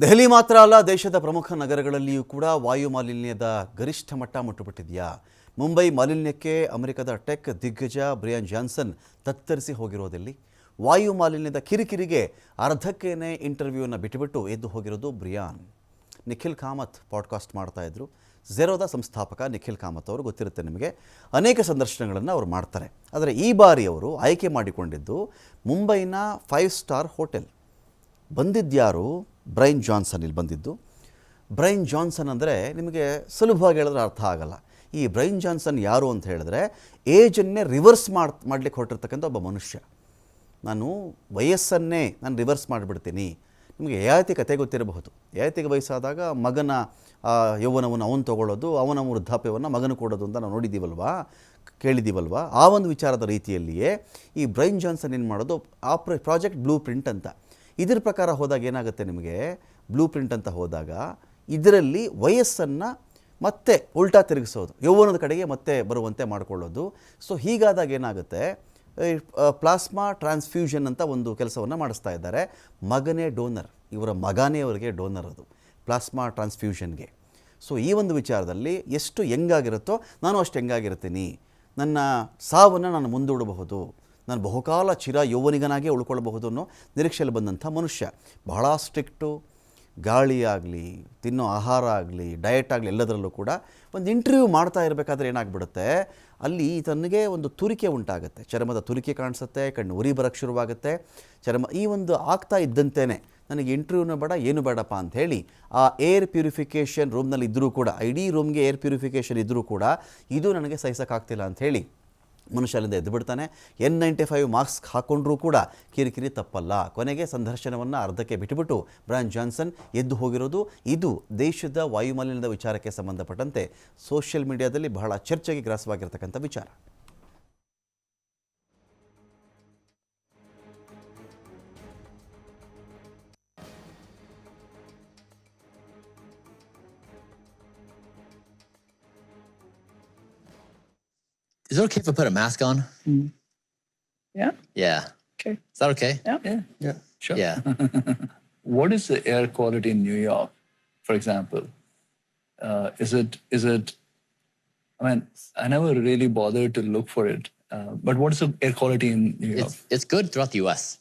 ದೆಹಲಿ ಮಾತ್ರ ಅಲ್ಲ, ದೇಶದ ಪ್ರಮುಖ ನಗರಗಳಲ್ಲಿಯೂ ಕೂಡ ವಾಯು ಮಾಲಿನ್ಯದ ಗರಿಷ್ಠ ಮಟ್ಟ ಮುಟ್ಟುಬಿಟ್ಟಿದೆಯಾ? ಮುಂಬೈ ಮಾಲಿನ್ಯಕ್ಕೆ ಅಮೆರಿಕದ ಟೆಕ್ ದಿಗ್ಗಜ ಬ್ರಿಯಾನ್ ಜಾನ್ಸನ್ ತತ್ತರಿಸಿ ಹೋಗಿರೋದಲ್ಲಿ? ವಾಯು ಮಾಲಿನ್ಯದ ಕಿರಿಕಿರಿಗೆ ಅರ್ಧಕ್ಕೇನೆ ಇಂಟರ್ವ್ಯೂವನ್ನು ಬಿಟ್ಟುಬಿಟ್ಟು ಎದ್ದು ಹೋಗಿರೋದು ಬ್ರಿಯಾನ್. ನಿಖಿಲ್ ಕಾಮತ್ ಪಾಡ್ಕಾಸ್ಟ್ ಮಾಡ್ತಾ ಇದ್ರು. ಝೆರೋದ ಸಂಸ್ಥಾಪಕ ನಿಖಿಲ್ ಕಾಮತ್ ಅವರು ಗೊತ್ತಿರುತ್ತೆ ನಿಮಗೆ. ಅನೇಕ ಸಂದರ್ಶನಗಳನ್ನು ಅವರು ಮಾಡ್ತಾರೆ. ಆದರೆ ಈ ಬಾರಿ ಅವರು ಆಯ್ಕೆ ಮಾಡಿಕೊಂಡಿದ್ದು ಮುಂಬೈನ ಫೈವ್ ಸ್ಟಾರ್ ಹೋಟೆಲ್. ಬಂದಿದ್ಯಾರು ಬ್ರೈನ್ ಜಾನ್ಸನ್ ಇಲ್ಲಿ ಬಂದಿದ್ದು. ಬ್ರೈನ್ ಜಾನ್ಸನ್ ಅಂದರೆ ನಿಮಗೆ ಸುಲಭವಾಗಿ ಹೇಳಿದ್ರೆ ಅರ್ಥ ಆಗಲ್ಲ. ಈ ಬ್ರೈನ್ ಜಾನ್ಸನ್ ಯಾರು ಅಂತ ಹೇಳಿದ್ರೆ ಏಜನ್ನೇ ರಿವರ್ಸ್ ಮಾಡ್, ಮಾಡ್ಲಿಕ್ಕೆ ಹೊರಟಿರ್ತಕ್ಕಂಥ ಒಬ್ಬ ಮನುಷ್ಯ. ನಾನು ವಯಸ್ಸನ್ನೇ ನಾನು ರಿವರ್ಸ್ ಮಾಡಿಬಿಡ್ತೀನಿ. ನಿಮಗೆ ಯಾಯತಿ ಕತೆ ಗೊತ್ತಿರಬಹುದು. ಯಾತಿಗೆ ವಯಸ್ಸಾದಾಗ ಮಗನ ಯೌವನವನ್ನು ಅವನು ತಗೊಳ್ಳೋದು, ಅವನ ವೃದ್ಧಾಪ್ಯವನ್ನು ಮಗನ ಕೊಡೋದು ಅಂತ ನಾವು ನೋಡಿದ್ದೀವಲ್ವಾ ಕೇಳಿದ್ದೀವಲ್ವಾ ಆ ಒಂದು ವಿಚಾರದ ರೀತಿಯಲ್ಲಿಯೇ ಈ ಬ್ರೈನ್ ಜಾನ್ಸನ್ ಏನು ಮಾಡೋದು? ಆ ಪ್ರಾಜೆಕ್ಟ್ ಬ್ಲೂ ಪ್ರಿಂಟ್ ಅಂತ. ಇದ್ರ ಪ್ರಕಾರ ಹೋದಾಗ ಏನಾಗುತ್ತೆ ನಿಮಗೆ? ಬ್ಲೂ ಪ್ರಿಂಟ್ ಅಂತ ಹೋದಾಗ ಇದರಲ್ಲಿ ವಯಸ್ಸನ್ನು ಮತ್ತೆ ಉಲ್ಟಾ ತಿರುಗಿಸೋದು. ಯೌವನದ ಕಡೆಗೆ ಮತ್ತೆ ಬರುವಂತೆ ಮಾಡಿಕೊಳ್ಳೋದು. ಸೊ ಹೀಗಾದಾಗ ಏನಾಗುತ್ತೆ? ಪ್ಲಾಸ್ಮಾ ಟ್ರಾನ್ಸ್ಫ್ಯೂಷನ್ ಅಂತ ಒಂದು ಕೆಲಸವನ್ನು ಮಾಡಿಸ್ತಾ ಇದ್ದಾರೆ. ಮಗನೇ ಡೋನರ್ ಇವರ ಮಗನೇ ಅವರಿಗೆ ಡೋನರ್ ಅದು. ಪ್ಲಾಸ್ಮಾ ಟ್ರಾನ್ಸ್ಫ್ಯೂಷನ್ಗೆ ಸೊ ಈ ಒಂದು ವಿಚಾರದಲ್ಲಿ ಎಷ್ಟು ಹೆಂಗಾಗಿರುತ್ತೋ ನಾನು ಅಷ್ಟು ಹೆಂಗಾಗಿರ್ತೀನಿ ನನ್ನ ಸಾವನ್ನು ನಾನು ಮುಂದೂಡಬಹುದು. ನಾನು ಬಹುಕಾಲ ಚಿರ ಯೌವನಿಗನಾಗೇ ಉಳ್ಕೊಳ್ಬಹುದು ಅನ್ನೋ ನಿರೀಕ್ಷೆಯಲ್ಲಿ ಬಂದಂಥ ಮನುಷ್ಯ. ಬಹಳ ಸ್ಟ್ರಿಕ್ಟು, ಗಾಳಿ ಆಗಲಿ, ತಿನ್ನೋ ಆಹಾರ ಆಗಲಿ, ಡಯಟ್ ಆಗಲಿ ಎಲ್ಲದರಲ್ಲೂ ಕೂಡ ಒಂದು ಇಂಟರ್ವ್ಯೂ ಮಾಡ್ತಾ ಇರಬೇಕಾದ್ರೆ ಏನಾಗ್ಬಿಡುತ್ತೆ? ಅಲ್ಲಿ ತನಗೆ ಒಂದು ತುರಿಕೆ ಉಂಟಾಗುತ್ತೆ. ಚರ್ಮದ ತುರಿಕೆ ಕಾಣಿಸುತ್ತೆ, ಕಣ್ಣು ಉರಿ ಬರಕ್ಕೆ ಶುರುವಾಗುತ್ತೆ. ಚರ್ಮ ಈ ಒಂದು ಆಗ್ತಾ ಇದ್ದಂತೆಯೇ ನನಗೆ ಇಂಟರ್ವ್ಯೂನೂ ಬೇಡ, ಏನು ಬೇಡಪ್ಪ ಅಂತ ಹೇಳಿ ಆ ಏರ್ ಪ್ಯೂರಿಫಿಕೇಷನ್ ರೂಮ್ನಲ್ಲಿ ಇದ್ದರೂ ಕೂಡ ಇಡೀ ರೂಮ್ಗೆ ಏರ್ ಪ್ಯೂರಿಫಿಕೇಷನ್ ಇದ್ದರೂ ಕೂಡ ಇದು ನನಗೆ ಸಹಿಸೋಕ್ಕಾಗ್ತಿಲ್ಲ ಹೇಳಿ ಮನುಷ್ಯ ಎದ್ದು ಬಿಡ್ತಾನೆ. ಎನ್ ನೈಂಟಿ ಫೈವ್ ಮಾರ್ಕ್ಸ್ ಹಾಕ್ಕೊಂಡ್ರೂ ಕೂಡ ಕಿರಿಕಿರಿ ತಪ್ಪಲ್ಲ. ಕೊನೆಗೆ ಸಂದರ್ಶನವನ್ನು ಅರ್ಧಕ್ಕೆ ಬಿಟ್ಟುಬಿಟ್ಟು ಬ್ರಾನ್ ಜಾನ್ಸನ್ ಎದ್ದು ಹೋಗಿರೋದು. ಇದು ದೇಶದ ವಾಯುಮಾಲಿನ್ಯದ ವಿಚಾರಕ್ಕೆ ಸಂಬಂಧಪಟ್ಟಂತೆ ಸೋಷಿಯಲ್ ಮೀಡಿಯಾದಲ್ಲಿ ಬಹಳ ಚರ್ಚೆಗೆ ಗ್ರಾಸವಾಗಿರ್ತಕ್ಕಂಥ ವಿಚಾರ. Is it okay if I put a mask on? Yeah. Yeah. Okay. Is that okay? Yeah. Yeah. Yeah. Sure. Yeah. What is the air quality in New York, for example? Uh, is it is it? I mean, I never really bothered to look for it. Uh, but what is the air quality in New York? It's it's good throughout the U.S.